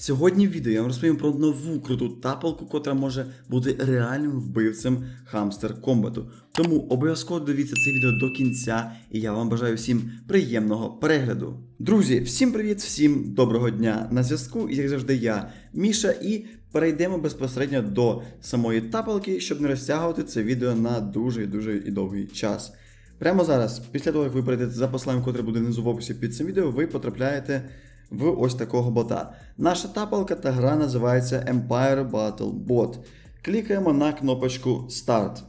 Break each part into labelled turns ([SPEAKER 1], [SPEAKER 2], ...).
[SPEAKER 1] Сьогодні в відео я вам розповім про нову круту тапалку, котра може бути реальним вбивцем хамстер комбату. Тому обов'язково дивіться це відео до кінця, і я вам бажаю всім приємного перегляду. Друзі, всім привіт, всім доброго дня на зв'язку. І як завжди, я Міша, і перейдемо безпосередньо до самої тапалки, щоб не розтягувати це відео на дуже дуже і довгий час. Прямо зараз, після того, як ви перейдете за посиланням, котре буде внизу в описі під цим відео, ви потрапляєте в ось такого бота. Наша тапалка та гра називається Empire Battle Bot. Клікаємо на кнопочку Start.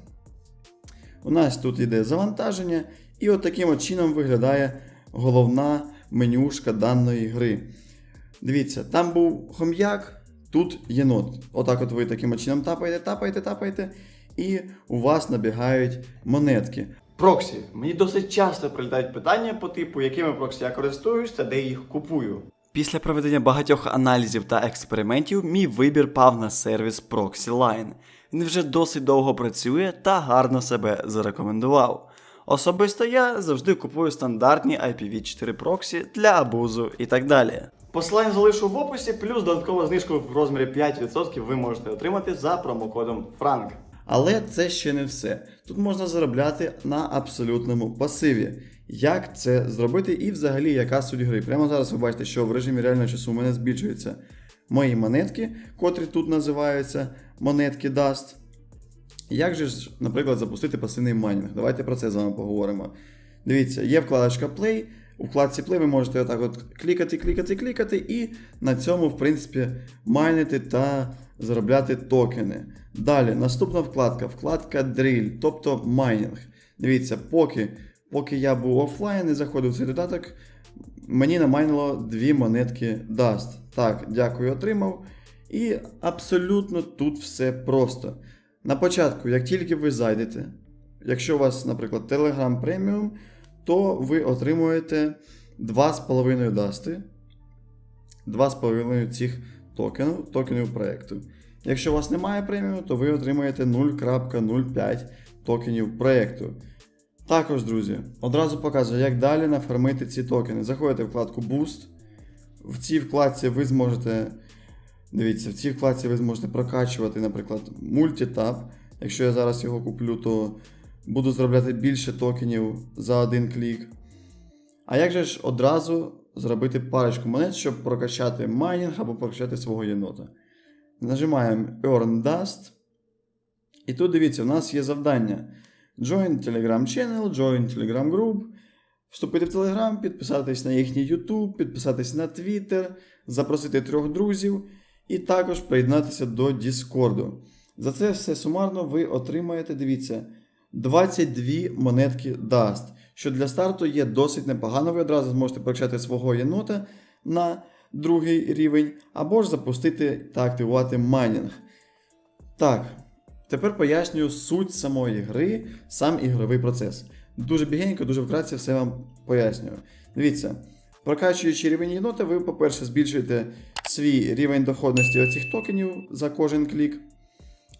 [SPEAKER 1] У нас тут йде завантаження, і от таким чином виглядає головна менюшка даної гри. Дивіться, там був хом'як, тут єнот. Отак от ви таким чином тапаєте, тапаєте, тапаєте, і у вас набігають монетки.
[SPEAKER 2] Проксі. Мені досить часто прилітають питання по типу, якими проксі я користуюсь та де їх купую.
[SPEAKER 1] Після проведення багатьох аналізів та експериментів, мій вибір пав на сервіс ProxyLine. Він вже досить довго працює та гарно себе зарекомендував. Особисто я завжди купую стандартні IPv4 проксі для абузу і так далі.
[SPEAKER 2] Посилання залишу в описі, плюс додаткову знижку в розмірі 5% ви можете отримати за промокодом FRANK.
[SPEAKER 1] Але це ще не все. Тут можна заробляти на абсолютному пасиві. Як це зробити і взагалі яка суть гри? Прямо зараз ви бачите, що в режимі реального часу у мене збільшуються мої монетки, котрі тут називаються монетки Dust. Як же ж, наприклад, запустити пасивний майнінг? Давайте про це з вами поговоримо. Дивіться, є вкладочка Play. У вкладці Play ви можете отак от клікати, клікати, клікати, і на цьому, в принципі, майнити та заробляти токени. Далі, наступна вкладка, вкладка Drill, тобто майнінг. Дивіться, поки, поки я був офлайн і заходив в цей додаток, мені намайнило дві монетки Dust. Так, дякую, отримав. І абсолютно тут все просто. На початку, як тільки ви зайдете, якщо у вас, наприклад, Telegram Premium, то ви отримуєте 2,5 дасти, 2,5 цих токенів, токенів проєкту. Якщо у вас немає преміуму, то ви отримаєте 0.05 токенів проєкту. Також, друзі, одразу показую, як далі нафармити ці токени. Заходите в вкладку Boost. В цій вкладці ви зможете. Дивіться, в цій вкладці ви зможете прокачувати, наприклад, мультитап. Якщо я зараз його куплю, то буду заробляти більше токенів за один клік. А як же ж одразу зробити парочку монет, щоб прокачати майнінг або прокачати свого єнота? Нажимаємо Earn Dust. І тут дивіться, у нас є завдання: Join Telegram Channel, Join Telegram Group, вступити в Telegram, підписатись на їхній YouTube, підписатись на Twitter, запросити трьох друзів і також приєднатися до Discord. За це все сумарно ви отримаєте, дивіться, 22 монетки Dust, що для старту є досить непогано. Ви одразу зможете прокачати свого єнота на другий рівень, або ж запустити та активувати майнінг. Так, тепер пояснюю суть самої гри, сам ігровий процес. Дуже бігенько, дуже вкратце все вам пояснюю. Дивіться, прокачуючи рівень єнота, ви, по-перше, збільшуєте свій рівень доходності оцих токенів за кожен клік.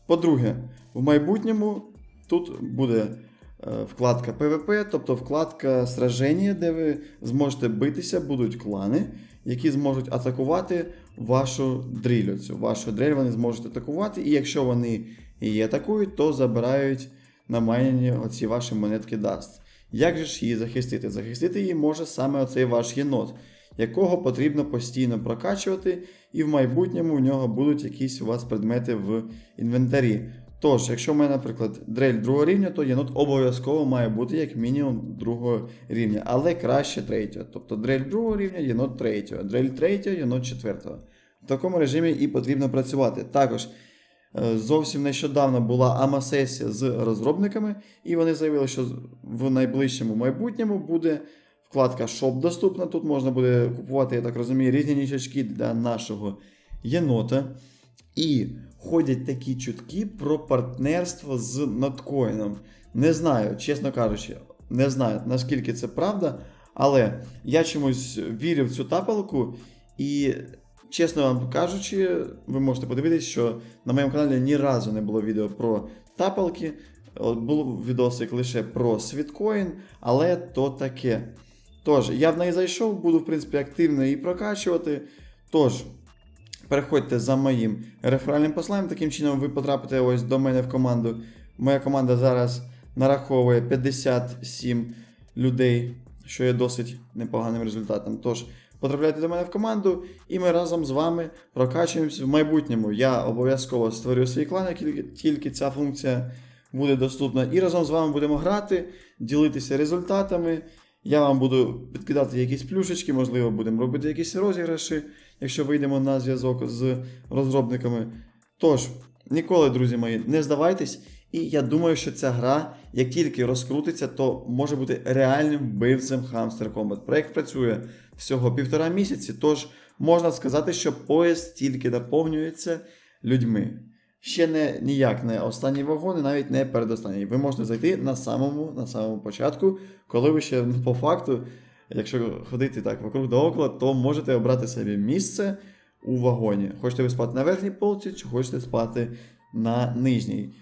[SPEAKER 1] По-друге, в майбутньому тут буде вкладка PvP, тобто вкладка сраження, де ви зможете битися, будуть клани, які зможуть атакувати вашу дрілю. Цю вашу дрель вони зможуть атакувати, і якщо вони її атакують, то забирають на майнені оці ваші монетки Dust. Як же ж її захистити? Захистити її може саме оцей ваш єнот, якого потрібно постійно прокачувати, і в майбутньому у нього будуть якісь у вас предмети в інвентарі. Тож, якщо в мене, наприклад, дрель другого рівня, то єнот обов'язково має бути як мінімум другого рівня, але краще третього. Тобто дрель другого рівня, єнот третього, дрель третього, єнот четвертого. В такому режимі і потрібно працювати. Також е, зовсім нещодавно була АМА-сесія з розробниками, і вони заявили, що в найближчому майбутньому буде вкладка Shop доступна. Тут можна буде купувати, я так розумію, різні нічочки для нашого єнота. І ходять такі чутки про партнерство з Ноткоїном. Не знаю, чесно кажучи, не знаю, наскільки це правда, але я чомусь вірю в цю тапалку, і, чесно вам кажучи, ви можете подивитись, що на моєму каналі ні разу не було відео про тапалки. Був відосик лише про світкоін, але то таке. Тож, я в неї зайшов, буду, в принципі, активно її прокачувати. Тож, переходьте за моїм реферальним посланням. Таким чином ви потрапите ось до мене в команду. Моя команда зараз нараховує 57 людей, що є досить непоганим результатом. Тож потрапляйте до мене в команду, і ми разом з вами прокачуємося в майбутньому. Я обов'язково створю свій клан, як тільки- ця функція буде доступна. І разом з вами будемо грати, ділитися результатами. Я вам буду підкидати якісь плюшечки, можливо, будемо робити якісь розіграші, якщо вийдемо на зв'язок з розробниками. Тож, ніколи, друзі мої, не здавайтесь. І я думаю, що ця гра, як тільки розкрутиться, то може бути реальним вбивцем Hamster Combat. Проект працює всього півтора місяці, тож можна сказати, що поїзд тільки наповнюється людьми. Ще не ніяк не останній вагон, і навіть не передостанній. Ви можете зайти на самому, на самому початку, коли ви ще ну, по факту, якщо ходити так вокруг да около, то можете обрати собі місце у вагоні. Хочете ви спати на верхній полці, чи хочете спати на нижній.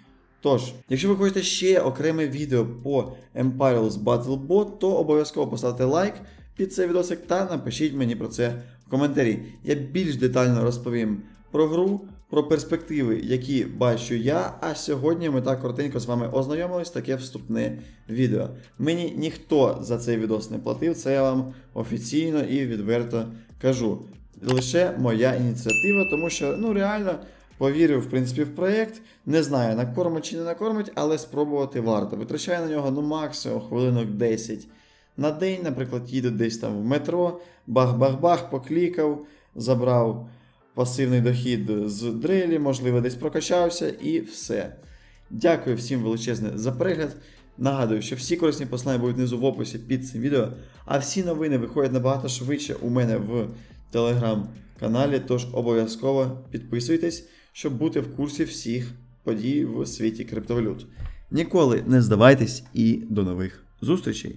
[SPEAKER 1] Тож, якщо ви хочете ще окреме відео по Empirel's Battle Bot, то обов'язково поставте лайк під цей відосик та напишіть мені про це в коментарі. Я більш детально розповім про гру, про перспективи, які бачу я. А сьогодні ми так коротенько з вами ознайомились, таке вступне відео. Мені ніхто за цей відос не платив, це я вам офіційно і відверто кажу. Лише моя ініціатива, тому що ну реально повірив в принципі в проєкт. Не знаю, накормить чи не накормить, але спробувати варто. Витрачаю на нього ну максимум хвилинок 10 на день, наприклад, їду десь там в метро, бах-бах-бах, поклікав, забрав пасивний дохід з дрелі, можливо, десь прокачався і все. Дякую всім величезне за перегляд. Нагадую, що всі корисні послання будуть внизу в описі під цим відео, а всі новини виходять набагато швидше у мене в телеграм-каналі, тож обов'язково підписуйтесь, щоб бути в курсі всіх подій в світі криптовалют. Ніколи не здавайтесь і до нових зустрічей!